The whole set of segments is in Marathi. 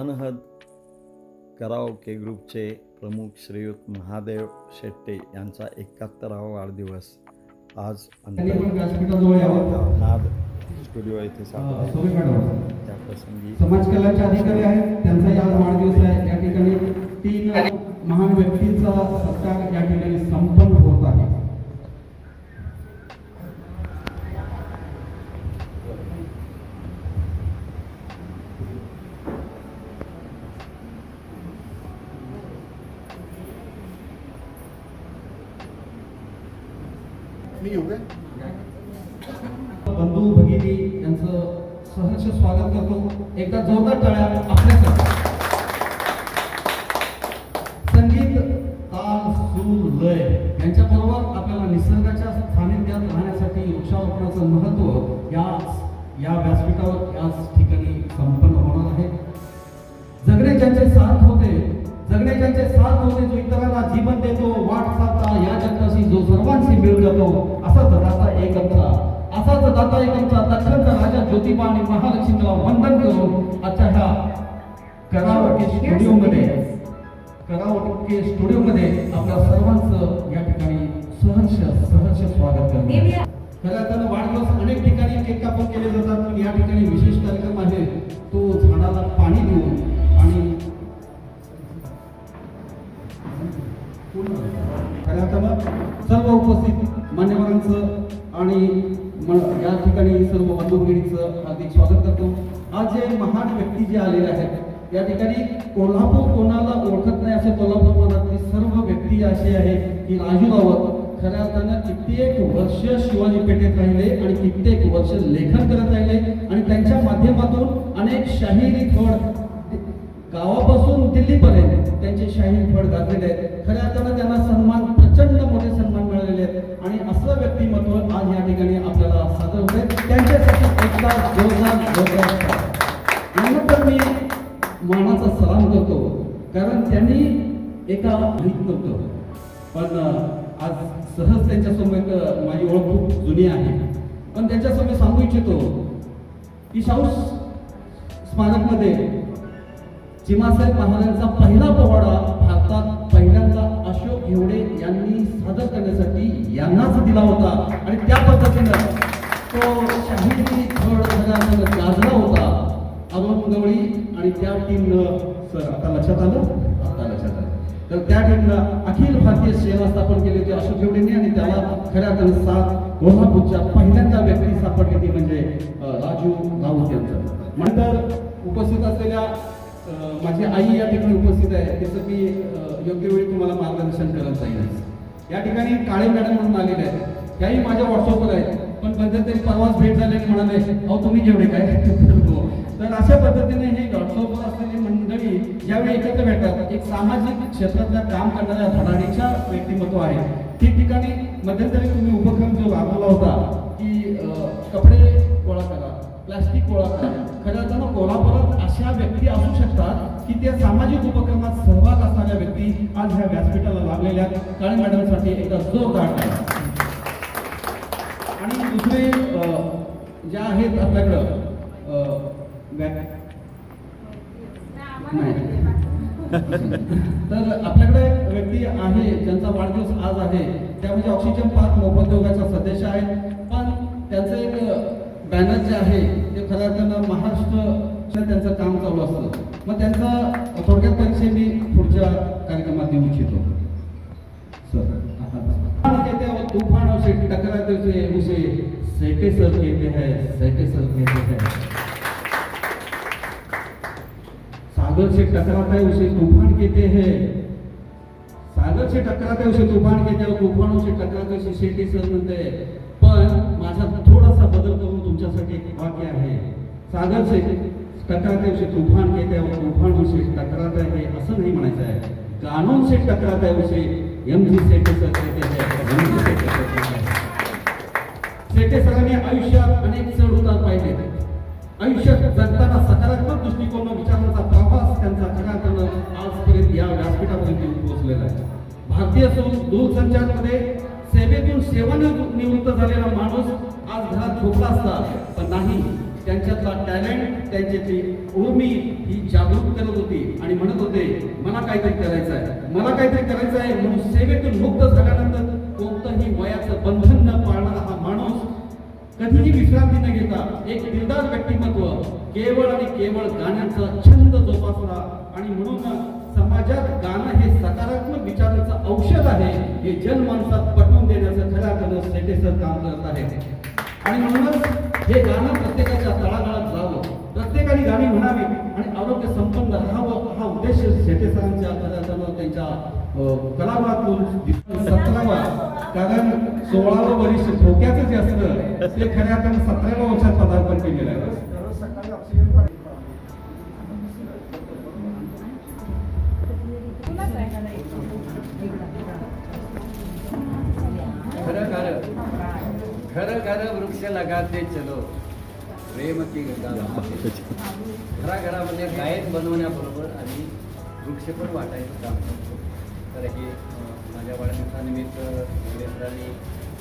अनहद कराओके ग्रुपचे प्रमुख श्रीयुत महादेव शेट्टे यांचा एकाहत्तरावा वाढदिवस आज नाद स्टुडिओ येथे त्या प्रसंगी समाज कल्याणचे अधिकारी आहेत. त्यांचाही आज वाढदिवस आहे. या ठिकाणी तीन महान व्यक्तींचा सत्कार या ठिकाणी संपन्न असाच दाता राजा ज्योतिबा आणि महालक्ष्मीला वंदन करून आजच्या ह्या करावटे स्टुडिओमध्ये करावटे स्टुडिओमध्ये आपल्या सर्वांचं उपस्थित मान्यवरांचं आणि या ठिकाणी सर्व बंधुगिरीचं हार्दिक स्वागत करतो. आज जे महान व्यक्ती जे आलेले आहेत या ठिकाणी कोल्हापूर कोणाला ओळखत नाही असे कोल्हापूर मनातली सर्व व्यक्ती अशी आहे की राजू रावत खऱ्या अर्थानं कित्येक वर्ष शिवाजी पेठेत राहिले आणि कित्येक वर्ष लेखन करत राहिले आणि त्यांच्या माध्यमातून अनेक शाहिरी फड गावापासून दिल्लीपर्यंत त्यांचे शाहीर फड गाजलेले आहेत. खऱ्या अर्थानं त्यांना सन्मान प्रचंड मोठे सन्मान मिळालेले आहेत. आणि असं व्यक्तिमत्व आज या ठिकाणी आपल्याला सादर होते त्यांच्यासाठी एकदा जोरदार जोरदार यानंतर मी मानाचा सलाम करतो कारण त्यांनी एका माहीत नव्हतं. पण आज सहज त्यांच्यासमोर माझी ओळख खूप जुनी आहे. पण त्यांच्यासमोर सांगू इच्छितो की शाहू स्मारकमध्ये चिमासाहेब महाराजांचा पहिला पोवाडा भारतात पहिल्यांदा अशोक घेवडे यांनी सादर करण्यासाठी यांनाच दिला होता. आणि त्या पद्धतीनं तो शाहिरी थोड सगळ्यांना गाजला होता. अरुण गवळी आणि त्या टीमनं सर आता लक्षात आलं? आता लक्षात आलं. तर त्या टीमनं अखिल भारतीय सेवा स्थापन केली होती अशोक घेवडेंनी आणि त्याला खऱ्या अर्थानं सात कोल्हापूरच्या पहिल्यांदा व्यक्ती सापडली ती म्हणजे राजू राऊत यांचं. नंतर उपस्थित असलेल्या माझी आई या ठिकाणी उपस्थित आहे. त्याचं मी योग्य वेळी तुम्हाला मार्गदर्शन करत जाईल या ठिकाणी काळे मॅडम म्हणून आलेले आहेत. त्याही माझ्या व्हॉट्सअपवर आहेत. पण कधीतरी परवाच भेट झाले म्हणाले अहो तुम्ही जेवढे काय? हो. तर अशा पद्धतीने हे व्हॉट्सअपवर असलेली मंडळी ज्यावेळी एकत्र भेटतात एक सामाजिक क्षेत्रातल्या काम करणाऱ्या धडाडीच्या व्यक्तिमत्व आहे. ठिकठिकाणी मध्यंतरी तुम्ही उपक्रम जो राबवला होता की कपडे गोळा करा प्लास्टिक गोळा करा. खरं अर्थानं कोल्हापुरात अशा व्यक्ती असू शकतात की त्या सामाजिक उपक्रमात सहभाग असणाऱ्या व्यक्ती आज ह्या व्यासपीठाला लाभलेल्या काळे मॅडमसाठी एकदा जोरदार आणि दुसरे ज्या आहेत आपल्याकडं नाही. तर आपल्याकडे एक व्यक्ती आहे ज्यांचा वाढदिवस आज आहे. त्या म्हणजे ऑक्सिजन पार्क मोफोद्योगाच्या सदस्य आहेत. पण त्यांचं एक बॅनर जे आहे विद्यार्थ्यांना महाराष्ट्र त्यांचं काम चालू असतं. मग त्यांचा थोडक्यात परीक्षा मी पुढच्या कार्यक्रमात देऊ इच्छितो. सर तूफान कहते हैं वो तूफानों से टकराते हुए उसे सेटे सर कहते हैं सेटे सर कहते हैं. सागर से टकराता है उसे तूफान कहते हैं. सागर से टकराता है उसे तूफान कहते हैं तूफानों से टकराते है उसे शेटी सर म्हणते पण माझा थोडासा बदल करून तुमच्यासाठी एक वाक्य आहे. सागर से टकराते उसे तूफान कहते हैं और तूफान उसे टकराता है असं नाही म्हणायचं आहे कानून से टकराता है उसे एम जी सेटे सर कहते हैं। सेठे सर सरांनी आयुष्यात अनेक चढ उतार पाहिले। आयुष्यात जगताना सकारात्मक दृष्टिकोन विचारण्याचा प्रवास त्यांचा खरा करणं आजपर्यंत या व्यासपीठापर्यंत येऊन पोहोचलेला आहे. भारतीय दूरसंचारमध्ये सेवेतून सेवानिवृत्त झालेला माणूस आज घरात झोपला असता पण नाही. त्यांच्यातला टॅलेंट त्यांच्यातली उर्मी ही जागृत करत होती काहीतरी करायचं आहे. मला काहीतरी करायचं आहे? म्हणून सेवेतून मुक्त झाल्यानंतर कोणतंही वयाचं बंधन न पाळणारा हा माणूस कधीही विश्रांती न घेता एक निर्धार व्यक्तिमत्व केवळ आणि केवळ गाण्याचा छंद जोपासला. आणि म्हणून समाजात गाणं हे सकारात्मक विचारांचं औषध आहे हे जनमानसात पटवून देण्याचं खऱ्या अर्थानं सेटेसर काम करत आहे. आणि म्हणूनच हे गाणं प्रत्येकाच्या तळागाळात जावं. प्रत्येकाने गाणी म्हणावी आणि आरोग्य संपन्न राहावं हा उद्देश शेटे सरांच्या त्यांच्या कलामातून सतरावा. कारण सोळावं वर्ष ठोक्याचं जे असतं. ते खऱ्या अर्थानं सतराव्या वर्षात पदार्पण केलेलं आहे. खरं खरं वृक्ष लगाते चलो. प्रेम की गंगा खरा घरामध्ये गायक बनवण्याबरोबर आणि वृक्ष पण वाटायचं काम करतो. तर हे माझ्या वाढदिवसानिमित्त सरांनी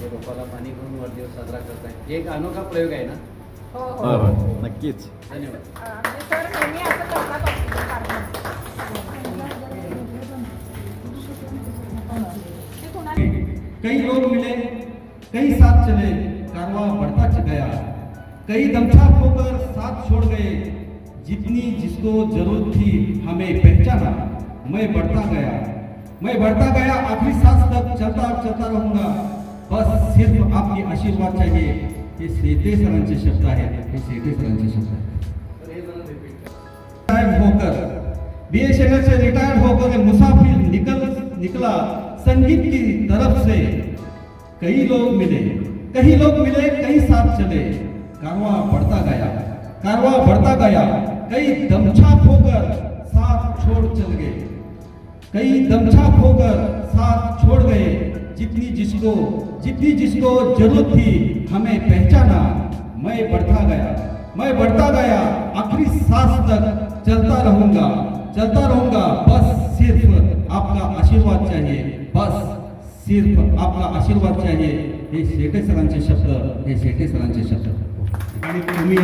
हे रोपाला पाणी भरून वाढदिवस साजरा करत आहे हे एक अनोखा प्रयोग आहे ना? हो हो, हो नक्कीच. धन्यवाद. कई लोग मिले कई साथ चले कारवा बढ़ता च गया। कई दमछाक होकर साथ छोड़ गए। जितनी जिसको ज़रूरत थी हमें पहचाना। मैं बढ़ता गया। मैं बढ़ता गया, आखिरी सांस तक चलता चलता रहूँगा। बस सिर्फ़ आपकी आशीर्वाद चाहिए। हे सेते सरांचे शब्द हे। सेते सरांचे शब्द हे। होकर बीएसएनएल से रिटायर्ड होकर मुसाफिर निकल, निकला संगीत की तरफ़ से। कई लोग मिले। कहीं लोग मिले कई साथ चले। कारवा बढ़ता गया कारवा बढ़ता गया। कई दमछाक होकर साथ छोड़ चल गए। कई दमछाक होकर साथ छोड़ गए। जितनी जिसको जितनी जिसको जरूरत थी हमें पहचाना। मैं बढ़ता गया मैं बढ़ता गया। आखिरी सांस तक चलता रहूंगा चलता रहूंगा। बस सिर्फ आपका आशीर्वाद चाहिए बस सिर्फ आपका आशीर्वाद चाहिए। हे शेटे सरांचे शब्द हे शेटे सरांचे शब्द. आणि तुम्ही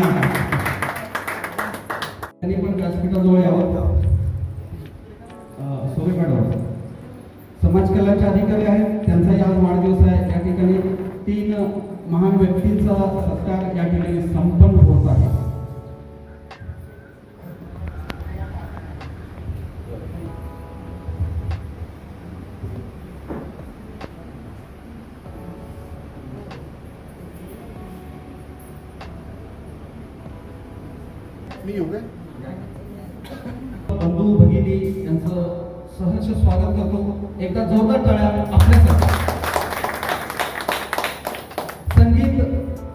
त्यांनी पण व्यासपीठाजवळ यावं. सोरे मॅडम. समाज कल्याणचे अधिकारी आहेत त्यांचाही आज वाढदिवस आहे. या ठिकाणी तीन महान व्यक्तींचा सत्कार या ठिकाणी संपन्न होत आहे. स्वागत करतो. एकदा जोरदार टाळ्या आपल्यासाठी संगीत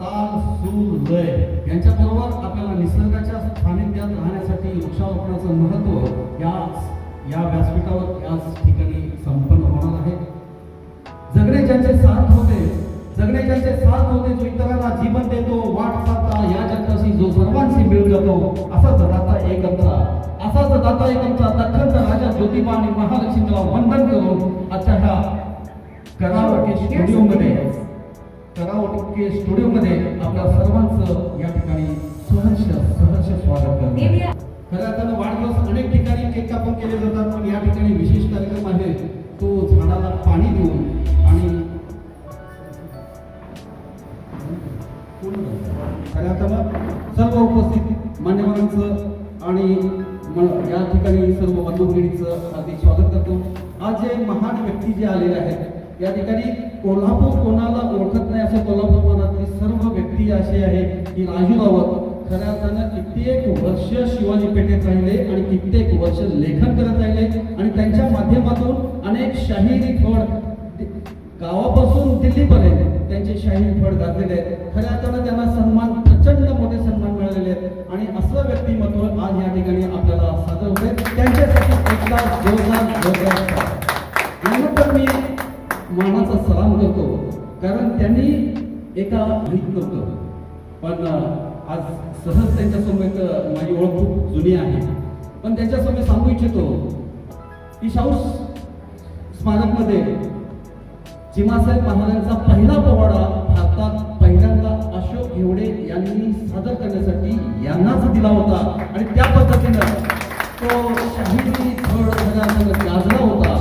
ताल सूर लय यांच्याबरोबर आपल्याला निसर्गाच्या सानिध्यात राहण्यासाठी वृक्षारोपणाचं महत्त्व या या व्यासपीठावर याच ठिकाणी संपन्न होणार आहे. जगणे ज्यांचे साथ होते जगणे ज्यांचे साथ होते जो इतरांना जीवन देतो वाट साधता या जगताशी जो सर्वांशी मिळून जातो असाच दाता एकत्र असाच दाता एकत्र ज्योतिबा आणि महालक्ष्मीला वंदन करून आजच्या ह्या करावटे स्टुडिओमध्ये करावटे स्टुडिओमध्ये आपल्या सर्वांचं या ठिकाणी सहर्ष सहर्ष स्वागत करतो. खऱ्या अर्थानं वाढदिवस अनेक ठिकाणी केक कापून केले जातात पण या ठिकाणी विशेष कार्यक्रम आहे तो झाडाला पाणी देऊन आणि खऱ्या अर्थानं सर्व उपस्थित मान्यवरांचं आणि या ठिकाणी सर्व बंधुगिरीचं हार्दिक स्वागत करतो. आज जे महान व्यक्ती जे आलेले आहेत या ठिकाणी कोल्हापूर कोणाला ओळखत नाही असं कोल्हापूर मनातली सर्व व्यक्ती अशी आहे की राजू रावत. खऱ्या अर्थानं कित्येक वर्ष शिवाजी पेठेत राहिले आणि कित्येक वर्ष लेखन करत राहिले आणि त्यांच्या माध्यमातून अनेक शाहिरी फड गावापासून दिल्लीपर्यंत त्यांचे शाहिरी फड गाजलेले आहेत. खऱ्या अर्थानं त्यांना सन्मान प्रचंड मोठे सन्मान मिळालेले आहेत. आणि असं व्यक्तिमत्व आज या ठिकाणी आपल्याला सादर होते त्यांच्यासाठी एकदा जोरदार जोरदार मी मानाचा सलाम करतो कारण त्यांनी एका लिहित नव्हतं पण आज सहज त्यांच्यासमोर माझी ओळख खूप जुनी आहे. पण त्यांच्यासमोर सांगू इच्छितो की शाहू स्मारकमध्ये चिमासाहेब महाराजांचा पहिला पोवाडा भारतात एवढे यांनी सादर करण्यासाठी यांनाच दिला होता. आणि त्या पद्धतीनं तो शाहिरी थळ सगळ्यांना गाजला होता.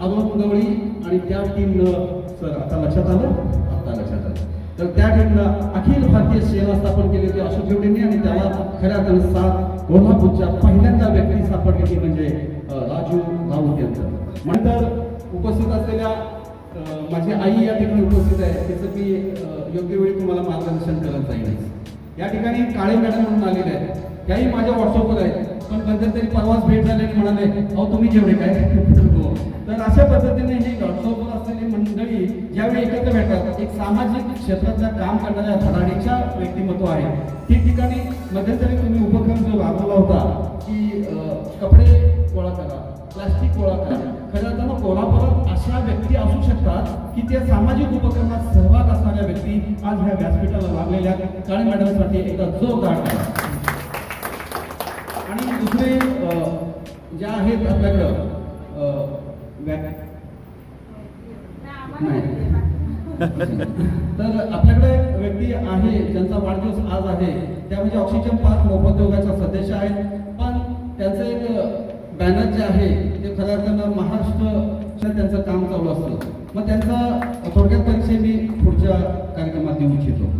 अभंग गवळी आणि त्या टीमनं सर आता लक्षात आलं? आता लक्षात आलं. तर त्या टीमनं अखिल भारतीय सेवा स्थापन केली होती अशोक जेवढेंनी आणि त्याला खऱ्या तर सात कोल्हापूरच्या पहिल्यांदा व्यक्ती स्थापन केली म्हणजे राजू राऊत यांचं. नंतर उपस्थित असलेल्या माझी आई या ठिकाणी उपस्थित आहे. तिचं मी योग्य वेळी तुम्हाला मार्गदर्शन करत जाईल. या ठिकाणी काळे मॅडम म्हणून आलेले आहेत. त्याही माझ्या व्हॉट्सअपवर आहेत. पण मध्यंतरी परवाच भेट झाल्याने म्हणाले अहो तुम्ही जेवढे काय? हो. तर अशा पद्धतीने हे व्हॉट्सअपवर असलेली मंडळी ज्यावेळी एकत्र भेटतात एक सामाजिक क्षेत्रातल्या काम करणाऱ्या धडाडीच्या व्यक्तिमत्व आहे. ठिकठिकाणी मध्यंतरी तुम्ही उपक्रम जो राबवला होता की कपडे गोळा करा प्लास्टिक गोळा करा खरं अर्थानं कोल्हापुरात अशा व्यक्ती असू शकतात की त्या सामाजिक उपक्रमात सहभाग असणाऱ्या व्यक्ती आज ह्या व्यासपीठाला लागलेल्या काळे मॅडमसाठी एकदा जोरदार आणि दुसरे ज्या आहेत आपल्याकडं नाही. तर आपल्याकडे एक व्यक्ती आहे ज्यांचा वाढदिवस आज आहे. त्या म्हणजे ऑक्सिजन पार्क मोफोद्योगाच्या सदस्य आहेत. पण त्यांचं एक बॅनर जे आहे खऱ्या अर्थानं महाराष्ट्र त्यांचं काम चालू असतं. मग त्यांचा थोडक्यात परिचय मी पुढच्या कार्यक्रमात देऊ इच्छितो.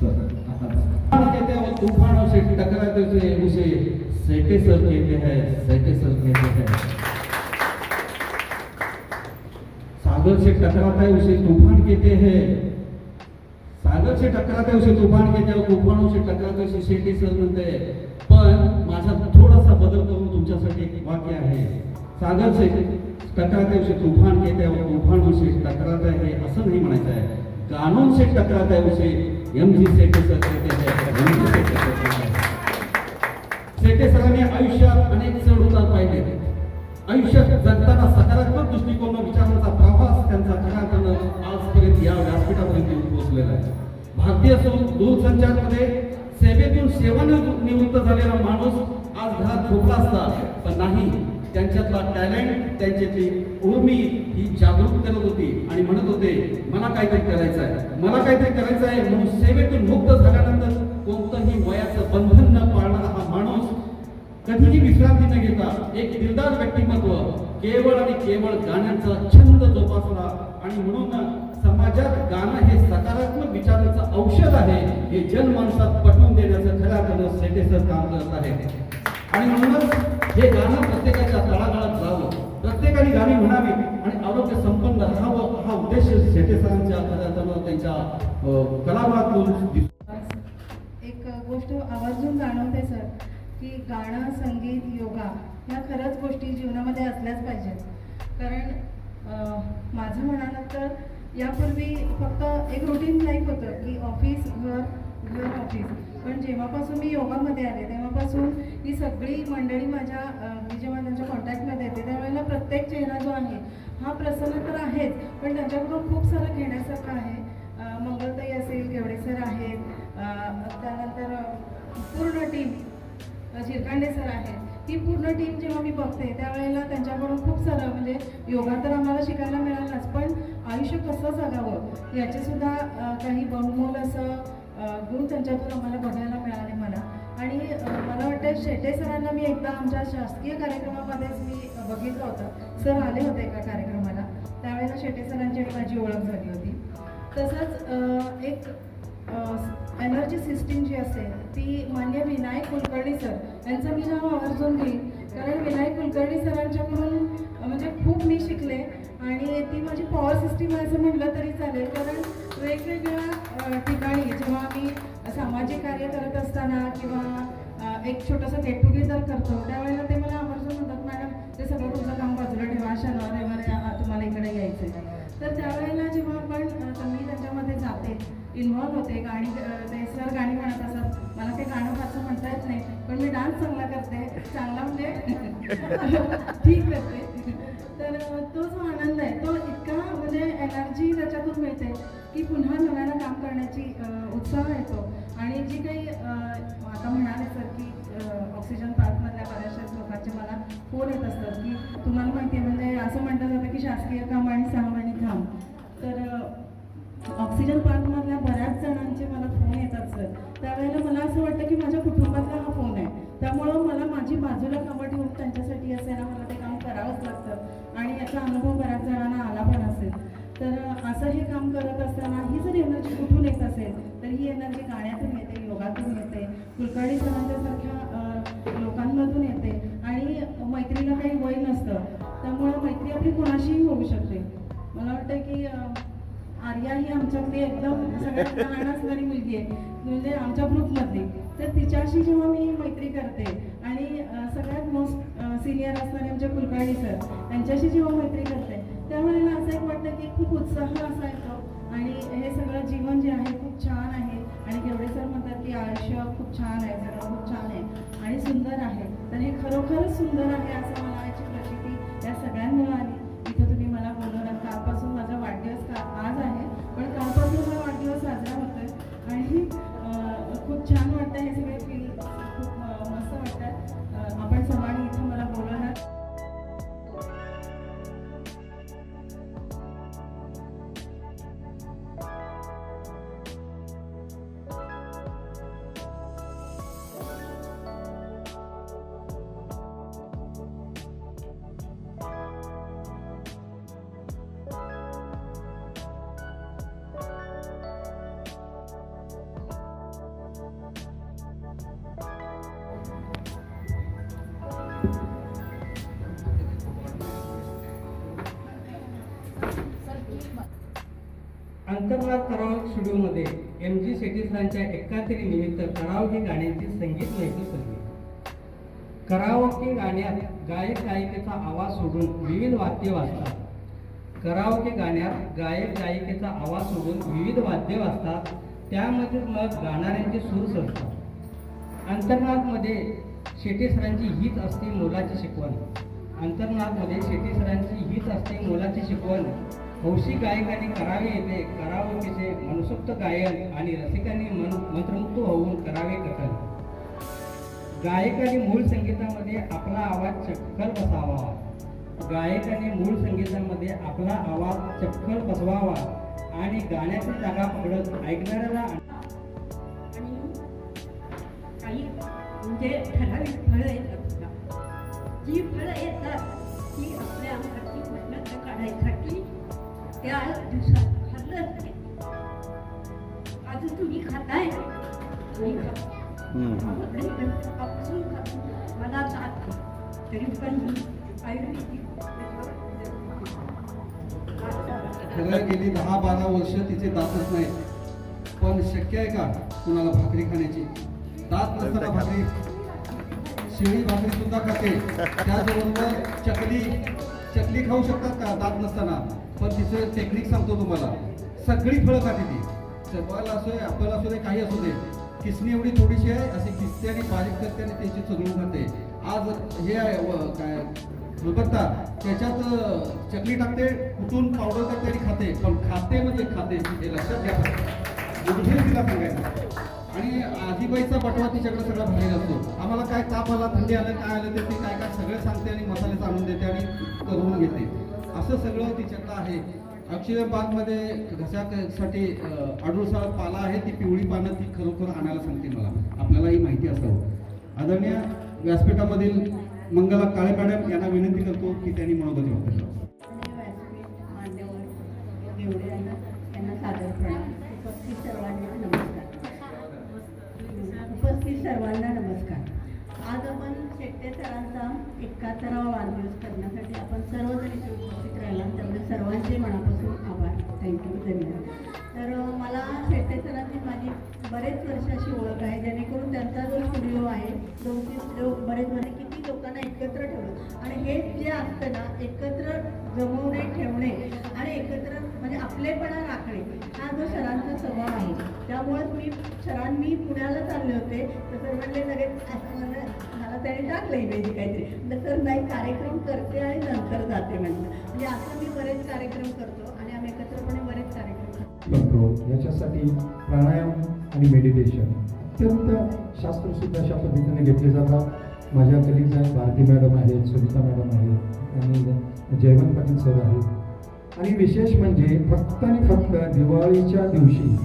सर तूफान कहते हैं तूफानों से टकराते हुए उसे सेटे सर कहते हैं सेटे सर कहते हैं सागर से टकराता है उसे तूफान कहते हैं। सागर से टकराता है उसे तूफान कहते हैं तूफानों से टकराते उसे सेटे सर म्हणते हैं. सागर से टकराते उसे तूफान कहते हैं और तूफान उसे टकराता है असं नाही म्हणायचं आहे कानून से टकराता है उसे एम जी सेटे सर कहते हैं। सेटे सरांनी आयुष्यात अनेक चढ उतार पाहिले। आयुष्यात जगताना सकारात्मक दृष्टिकोन विचारांचा प्रवास त्यांचा खऱ्या करणं आजपर्यंत या व्यासपीठापर्यंत येऊन पोहोचलेला आहे. भारतीय सं- दूरसंचारमध्ये सेवेतून सेवानिवृत्त झालेला माणूस आज घरात झोपला असता पण नाही. त्यांच्यातला टॅलेंट त्यांच्यातली उर्मी ही जागृत करत होती आणि म्हणत होते मला काहीतरी करायचं आहे. मला काहीतरी करायचं आहे. म्हणून सेवेतून मुक्त झाल्यानंतर कोणतंही वयाचं बंधन न पाळणारा हा माणूस कधीही विश्रांती न घेता एक निर्धार व्यक्तिमत्व केवळ आणि केवळ गाण्याचा छंद जोपासला आणि म्हणून समाजात गाणं हे सकारात्मक विचारांचं औषध आहे हे जनमानसात पटवून देण्याचं खऱ्या अर्थानं सेटेसर काम करत आहे. आणि म्हणूनच हे गाणं प्रत्येकाच्या तळागाळात जावं. प्रत्येकाने गाणी म्हणावी आणि आरोग्य संपन्न राहावं हा उद्देश शेटे सरांच्या अर्थानं त्यांच्या अं, कलागुणातून एक गोष्ट आवर्जून जाणवते सर की गाणं संगीत योगा ह्या खरंच गोष्टी जीवनामध्ये असल्याच पाहिजेत. कारण माझं म्हणालं तर यापूर्वी फक्त एक रुटीन लाईफ होतं की ऑफिस घर घर ऑफिस पण जेव्हापासून मी योगामध्ये आले तेव्हापासून ही सगळी मंडळी माझ्या मी जेव्हा त्यांच्या कॉन्टॅक्टमध्ये येते त्यावेळेला प्रत्येक चेहरा जो आहे हा प्रसन्न तर आहेच पण त्यांच्याकडून खूप सारं घेण्यासारखं आहे. मंगलताई असेल केवडे सर आहेत त्यानंतर पूर्ण टीम शिरकांडे सर आहेत. ही पूर्ण टीम जेव्हा मी बघते त्यावेळेला त्यांच्याकडून खूप सारं म्हणजे योगा तर आम्हाला शिकायला मिळालाच पण आयुष्य कसं जगावं याचेसुद्धा काही बहुमोल असं गुरु त्यांच्यातून आम्हाला बघायला मिळाले मला. आणि मला वाटतं शेटे सरांना मी एकदा आमच्या शासकीय कार्यक्रमामध्येच मी बघितलं होतं. सर आले होते एका कार्यक्रमाला. त्यावेळेला शेटे सरांची आणि माझी ओळख झाली होती. तसंच एक एनर्जी सिस्टीम जी असेल ती मान्य विनायक कुलकर्णी सर. यांचं मी नाव आवर्जून घेईन. कारण विनायक कुलकर्णी सरांच्याकडून म्हणजे खूप मी शिकले. आणि ती माझी पॉवर सिस्टीम आहे असं म्हटलं तरी चालेल. कारण वेगवेगळ्या ठिकाणी जेव्हा आम्ही सामाजिक कार्य करत असताना किंवा एक छोटंसं गेट टुगेदर करतो त्यावेळेला ते मला आवर्जून म्हणतात मॅडम ते सगळं तुमचं काम बाजूला ठेवा शनिवार रविवारी तुम्हाला इकडे यायचं तर त्यावेळेला जेव्हा आपण मी त्याच्यामध्ये जाते इन्व्हॉल्व होते गाणी ते सर गाणी म्हणत असत मला ते गाणं फारसं म्हणता येत नाही पण मी डान्स चांगला करते चांगला म्हणजे ठीक करते. तर तोच म्हणा 那这个。अगदी एकदम सगळ्यात लहान असणारी मुलगी आहे. म्हणजे आमच्या ग्रुपमधली. तर तिच्याशी जेव्हा मी मैत्री करते आणि सगळ्यात मोस्ट सिनियर असणारे आमच्या कुलकर्णी सर त्यांच्याशी जेव्हा मैत्री करते त्यावेळेला असं एक वाटतं की खूप उत्साह असा येतो आणि हे सगळं जीवन जे आहे खूप छान आहे. आणि केवढे सर म्हणतात की आयुष्य खूप छान आहे सगळं खूप छान आहे आणि सुंदर आहे. तर हे खरोखरच सुंदर आहे असं मला याची प्रचिती या सगळ्यांमुळे आली. अंतर्नाद करावक स्टुडिओमध्ये एम जी शेट्टी सरांच्या एकाहत्तरी निमित्त करावकी गाण्याची संगीत मैत्री सजली करावकी गाण्यात गायक गायिकेचा आवाज सोडून विविध वाद्य वाजतात. करावके गाण्यात गायक गायिकेचा आवाज सोडून विविध वाद्य वाजतात. त्यामध्ये मग गाणाऱ्यांचे सूर सरतात अंतर्नादमध्ये शेटे सरांची हीच असते मोलाची शिकवण. अंतर्नादमध्ये शेटे सरांची हीच असते मोलाची शिकवण. हौशी गायकांनी करावे येते करावतीचे मनसोक्त गायन आणि रसिकांनी मन मंत्रमुक्त होऊन करावे कथन. गायकाने मूळ संगीतामध्ये आपला आवाज चक्कल बसावा. गायकाने मूळ संगीतामध्ये आपला आवाज चक्कल बसवावा आणि गाण्याची जागा पकडत ऐकणाऱ्याला म्हणजे ठराविक फळं येतात बघा. जी फळं येतात ती आपल्या अंगाची उष्णता काढायसाठी त्या दिवसात खाल्लं नाही आज तुम्ही खाताय? खातो मला जात नाही. तरी पण आयुर्वेदिक गेली दहा बारा वर्ष तिचे दातच नाहीत. पण शक्य आहे का कुणाला भाकरी खाण्याची? दात नसताना भाकरी शिळी भाकरी सुद्धा खाते. त्याचबरोबर चकली चकली खाऊ शकतात का? दात नसताना. पण तिचं टेक्निक सांगतो तुम्हाला. सगळी फळं खाते ती. चपल असो ॲपल असू दे काही असू दे. किसणी एवढी थोडीशी आहे अशी किसते आणि बारीक करते आणि त्याची चगळून खाते. आज हे आहे काय बघता त्याच्यात चकली टाकते कुठून पावडर करते आणि खाते. पण खाते म्हणजे खाते. हे लक्षात घ्या. गुडघे तिला सांगायचं. आणि आजीबाईचा बटवा तिच्याकडे सगळा भरलेला असतो. आम्हाला काय ताप आला थंडी आलं काय आलं ते ती काय काय सगळं सांगते आणि मसाले आणून देते आणि करून घेते. असं सगळं तिच्याकडं आहे. अक्षयबागमध्ये घशासाठी अडुळसा पाला आहे ती पिवळी पानं ती खरोखर आणायला सांगते मला. आपल्यालाही माहिती असावं. आदरणीय व्यासपीठामधील मंगला काळे मॅडम यांना विनंती करतो की त्यांनी मनोगती व्यक्त करावं आणि व्यासपीठ मान्यवर एवढे यांना यांना सादर प्रणाम उपस्थित सर्वांना नमस्कार उपस्थित सर्वांना नमस्कार आज आपण शेट्टे सरांचा एकाहत्तरावा वाढदिवस करण्यासाठी आपण सर्वजण इथे उपस्थित राहिला. त्यामुळे सर्वांचे मनापासून आभार. थँक्यू धन्यवाद. तर मला शेट्टे सरांची माझी बरेच वर्षाची ओळख आहे जेणेकरून त्यांचा जो स्टुडिओ आहे दोन तीन लोक बरेच बरे किती लोकांना एकत्र ठेवलं. आणि हे जे असतं ना एकत्र जमवणे ठेवणे आणि एकत्र म्हणजे आपलेपणा राखणे हा जो सरांचा स्वभाव आहे. त्यामुळेच मी सरांनी पुण्याला चालले होते तर सर म्हणले लगेच मला त्याने टाकलं इमेज काहीतरी. म्हणलं, सर नाही कार्यक्रम करते आणि नंतर जाते म्हणलं. म्हणजे असं मी बरेच कार्यक्रम करतो आणि आम्ही एकत्रपणे बरेच कार्यक्रम करतो. याच्यासाठी प्राणायाम आणि मेडिटेशन अत्यंत शास्त्रसुद्धा अशा पद्धतीने घेतले जातात. माझ्या कलिग्ज आहेत भारती मॅडम आहेत सुनीता मॅडम आहेत आणि जयवंत पाटील सर आहेत. आणि विशेष म्हणजे फक्त आणि फक्त दिवाळीच्या दिवशी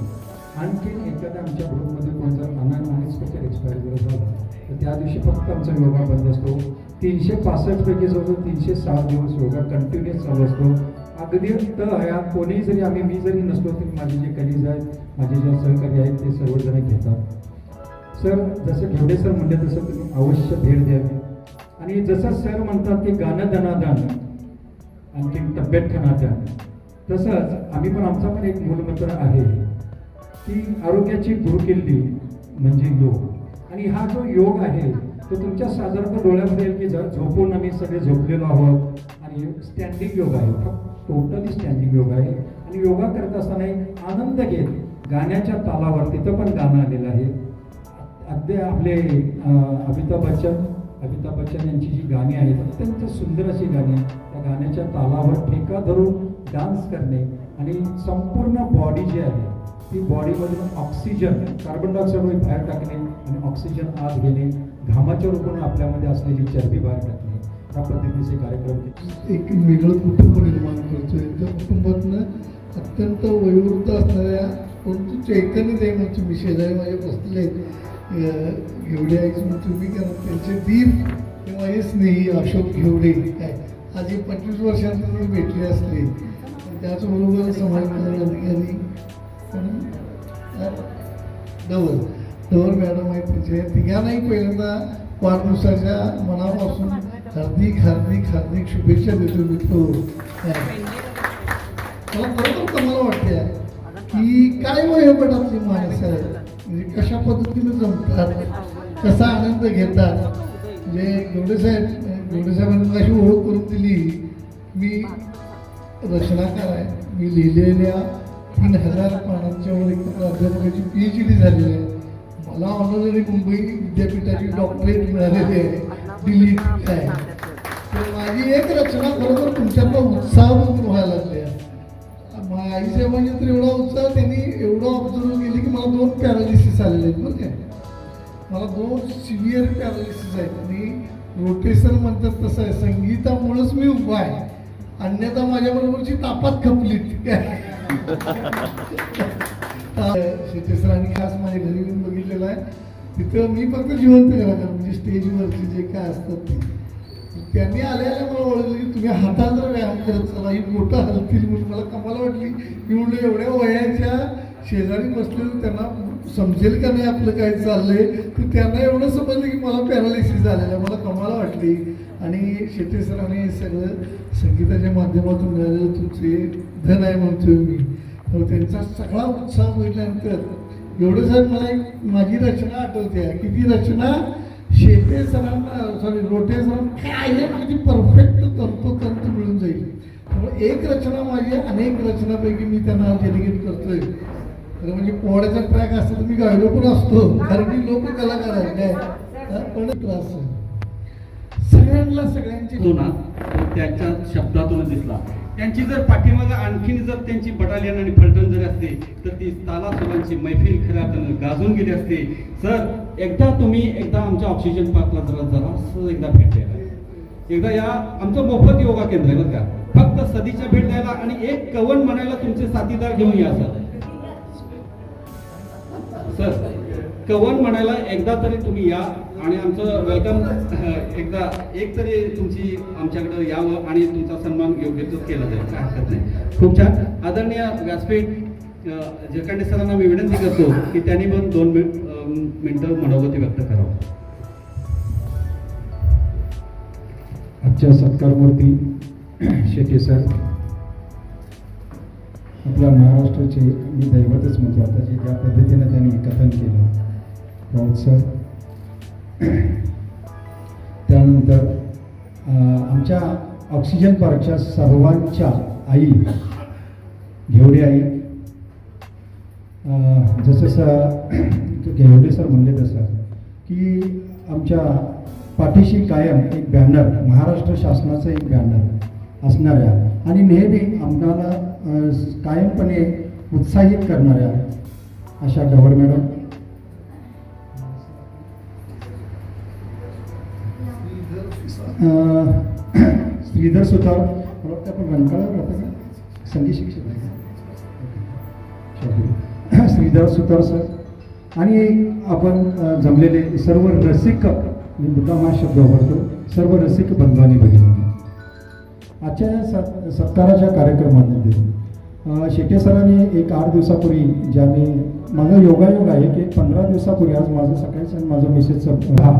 आणखीन एखाद्या आमच्या ग्रुपमध्ये कोण जर अनएक्सपेक्टेड एक्सपायर जर झाला तर त्या दिवशी फक्त आमचा योगा बंद असतो. तीनशे पासष्टपैकी जवळजवळ तीनशे सात दिवस योगा कंटिन्युअस चालू असतो. अगदी त हयात कोणीही जरी आम्ही मी जरी नसलो तरी माझे जे कलीज आहेत माझे जे सहकारी आहेत ते सर्वजण घेतात. सर जसं घेवडे सर म्हणले तसं तुम्ही अवश्य भेट द्यावी आणि जसं सर म्हणतात की गाणं दनादन आणखी तब्येत खनादन तसंच आम्ही पण आमचा पण एक मूलमंत्र आहे. की आरोग्याची गुरुकिल्ली म्हणजे योग. आणि हा जो योग आहे तो तुमच्या साधारण डोळ्यामध्ये येईल की जर झोपून आम्ही सगळे झोपलेलो आहोत. आणि स्टँडिंग योग आहे. टोटली स्टँडिंग योग आहे. आणि योगा करत असताना आनंद घेत गाण्याच्या तालावर तिथं पण गाणं आलेलं आहे. अगदी आपले अमिताभ बच्चन अमिताभ बच्चन यांची जी गाणी आहेत अत्यंत सुंदर अशी गाणी आहेत. गाण्याच्या तालावर ठेका धरून डान्स करणे आणि संपूर्ण बॉडी जी आहे ती बॉडीमधून ऑक्सिजन कार्बन डायऑक्साईड बाहेर टाकणे आणि ऑक्सिजन आत घेणे घामाच्या रूपाने आपल्यामध्ये असलेली चरबी बाहेर टाकणे. या पद्धतीचे कार्यक्रम एक वेगळं कुटुंब निर्माण करतोय. त्या कुटुंबातनं अत्यंत वयोवृद्ध असणाऱ्या परंतु चैतन्य देवाचे विषय आहे? माझे बसलेले आहेत. घेवडे आहेत तुम्ही त्यांचे दीप किंवा हे स्नेही अशोक घेवडे काय? आधी पंचवीस वर्षांपूर्वी भेटले असले त्याचबरोबर समाज कल्याण अधिकारी डबल डवर मॅडम आहे तिचे तिघांनाही पहिल्यांदा वाढदिवसाच्या मनापासून हार्दिक हार्दिक हार्दिक शुभेच्छा देतो मित्र. मला बरोबर तुम्हाला वाटते की काय वयोगटातली माणसं आहेत? म्हणजे कशा पद्धतीने जमतात? कसा आनंद घेतात? म्हणजे एवढे साहेब साहेबांनी अशी ओळख करून दिली. मी रचनाकार आहे. मी लिहिलेल्या तीन हजार पानांच्या वर एक अध्यापकाची पी एच डी झालेली आहे. मला ऑनररी मुंबई विद्यापीठाची डॉक्टरेट मिळालेली आहे. दिल्ली आहे. तर माझी एक रचना खरोखर तुमच्यातला उत्साह बघून व्हायला लागली आहे. मा- आईसाहेबांनी तर एवढा उत्साह त्यांनी एवढं ऑब्झर्व केली की मला दोन पॅरालिसिस आलेले आहेत बरं काय मला दोन सिव्हिअर पॅरालिसिस आहेत. आणि रोटेशन म्हणतात तसं आहे. संगीतामुळंच मी उभा आहे. अन्यथा माझ्याबरोबरची तापात खपली काय शेतेसरांनी खास माझ्या घरी येऊन बघितलेलं आहे. तिथं मी फक्त जिवंत कलाकार म्हणजे स्टेजवरचे जे काय असतात ते. त्यांनी आल्याला मला ओळखलं की तुम्ही हातात जर व्यायाम करत चला. ही बोटं हलतील म्हणून मला कमाल वाटली. मी म्हणलं एवढ्या वयाच्या शेजारी बसलेलं त्यांना समजेल का नाही आपलं काय चाललंय? तर त्यांना एवढं समजलं की मला पॅरालिसिस झालेलं आहे. मला कमाला वाटली. आणि शेट्टी सरांनी सगळं संगीताच्या माध्यमातून मिळालेलं तुमचे धन आहे म्हणतोय मी. तर त्यांचा सगळा उत्साह बघितल्यानंतर एवढं साहेब मला एक माझी रचना आठवते. आहे की ती रचना? शेते सरांना सॉरी रोटे सरांना काय आहे किती परफेक्ट तंतोतंत मिळून जाईल. त्यामुळे एक रचना माझी अनेक रचनापैकी मी त्यांना डेडिकेट करतोय. म्हणजे पोहण्याचा ट्रॅक असतो तर मी गायलो पण असतो कारण की लोक कलाकार आहे काय पण त्रास सगळ्यांना सगळ्यांची जुना त्यांच्या शब्दातून दिसला. त्यांची जर पाठीमागं आणखीन जर त्यांची बटालियन आणि फलटण जर असते तर ती तालासुरांची मैफिल खऱ्या अर्थानं गाजून गेली असते. सर एकदा तुम्ही एकदा आमच्या ऑक्सिजन पार्कला जरा जरा एकदा भेट द्यायला. एकदा या आमचं मोफत योगा केंद्र आहे बरं का. फक्त सदीच्या भेट द्यायला आणि एक कवन म्हणायला तुमचे साथीदार घेऊन या सर. सर कवन म्हणायला एकदा तरी तुम्ही या आणि आमचं वेलकम एकदा एक तरी तुमची आमच्याकडे यावं आणि तुमचा सन्मान योग्य तो केला जाईल काय हरकत नाही. खूप छान. आदरणीय व्यासपीठ अ, सरांना मी विनंती करतो की त्यांनी पण दोन मिनिट अ, मनोगती व्यक्त करावं. आजच्या सत्कारमूर्ती शेटे सर आपल्या महाराष्ट्राचे मी दैवतच म्हणतो आता जे ज्या पद्धतीनं त्यांनी कथन केलं. सर. त्यानंतर आमच्या ऑक्सिजन पार्कच्या सर्वांच्या आई घेवडे आई जसं स घेवडे सर म्हणले तसं की आमच्या पाठीशी कायम एक बॅनर महाराष्ट्र शासनाचं एक बॅनर असणाऱ्या आणि नेहमी आम्हाला कायमपणे उत्साहित करणाऱ्या अशा डवर मॅडम श्रीधर सुतार मला वाटतं आपण का संगीत शिक्षक आहे श्रीधर सुतार सर आणि आपण जमलेले सर्व रसिक मी मुद्दाम हा शब्द वापरतो सर्व रसिक बंधवानी बघितलं. आजच्या या सत् सत्काराच्या कार्यक्रमामध्ये शेटे सरांनी एक आठ दिवसापूर्वी ज्याने माझा योगायोग आहे की पंधरा दिवसापूर्वी आज माझं सकाळीच आणि माझं मिसेसचं हा